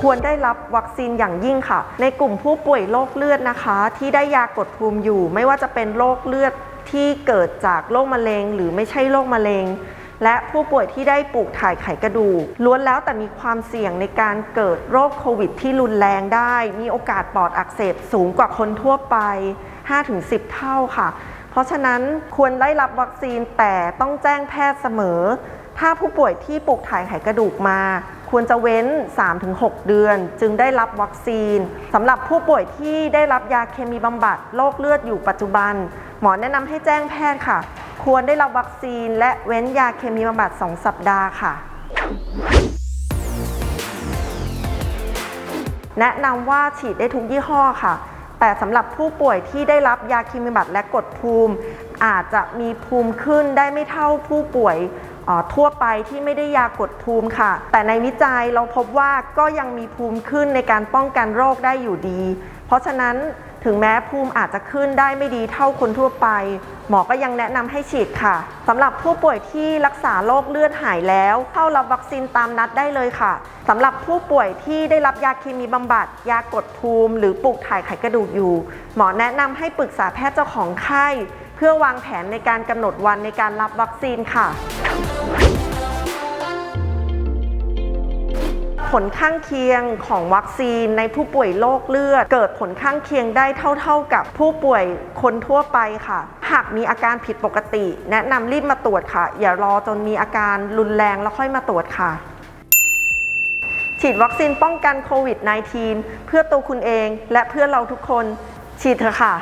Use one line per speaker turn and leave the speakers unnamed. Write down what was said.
ควรได้รับวัคซีนอย่างยิ่งค่ะ ในกลุ่มผู้ป่วยโรคเลือดนะคะ ที่ได้ยากดภูมิอยู่ ไม่ว่าจะเป็นโรคเลือดที่เกิดจากโรคมะเร็ง หรือไม่ใช่โรคมะเร็ง และผู้ป่วยที่ได้ปลูกถ่ายไขกระดูกล้วนแล้วแต่มีความเสี่ยงในการเกิดโรคโควิดที่รุนแรงได้ มีโอกาสปอดอักเสบสูงกว่าคนทั่วไป 5-10 เท่าค่ะ เพราะฉะนั้นควรได้รับวัคซีนแต่ต้องแจ้งแพทย์เสมอ ถ้าผู้ป่วยที่ปลูกถ่ายไขกระดูกมา ควรจะเว้น 3-6 เดือน จึงได้รับวัคซีนสำหรับผู้ป่วยที่ได้รับยาเคมีบำบัดโรคเลือดอยู่ปัจจุบัน หมอแนะนำให้แจ้งแพทย์ค่ะ ควรได้รับวัคซีน และเว้นยาเคมีบำบัด 2 สัปดาห์ค่ะ แนะนำว่าฉีดได้ทุกยี่ห้อค่ะ แต่สำหรับผู้ป่วยที่ได้รับยาเคมีบำบัดและกดภูมิ อาจจะมีภูมิขึ้นได้ไม่เท่าผู้ป่วย ทั่วไปที่ไม่ได้ยากดภูมิค่ะ แต่ในวิจัยเราพบว่าก็ยังมีภูมิขึ้นในการป้องกันโรคได้อยู่ดี เพราะฉะนั้นถึงแม้ภูมิอาจจะขึ้นได้ไม่ดีเท่าคนทั่วไป หมอก็ยังแนะนำให้ฉีดค่ะสำหรับผู้ป่วยที่รักษาโรคเลือดหายแล้ว เข้ารับวัคซีนตามนัดได้เลยค่ะสำหรับผู้ป่วยที่ได้รับยาเคมีบำบัด ยากดภูมิ หรือปลูกถ่ายไขกระดูกอยู่ หมอแนะนำให้ปรึกษาแพทย์เจ้าของไข้ เพื่อวางแผนในการกำหนดวันในการรับวัคซีนค่ะ ผลข้างเคียงของวัคซีนในผู้ป่วยโรคเลือด เกิดผลข้างเคียงได้เท่า ๆกับผู้ป่วยคนทั่วไปค่ะ หากมีอาการผิดปกติ แนะนำรีบมาตรวจค่ะ อย่ารอจนมีอาการรุนแรงแล้วค่อยมาตรวจค่ะ ฉีดวัคซีนป้องกันโควิด -19 เพื่อตัวคุณเองและเพื่อเราทุกคน ฉีดเถอะค่ะ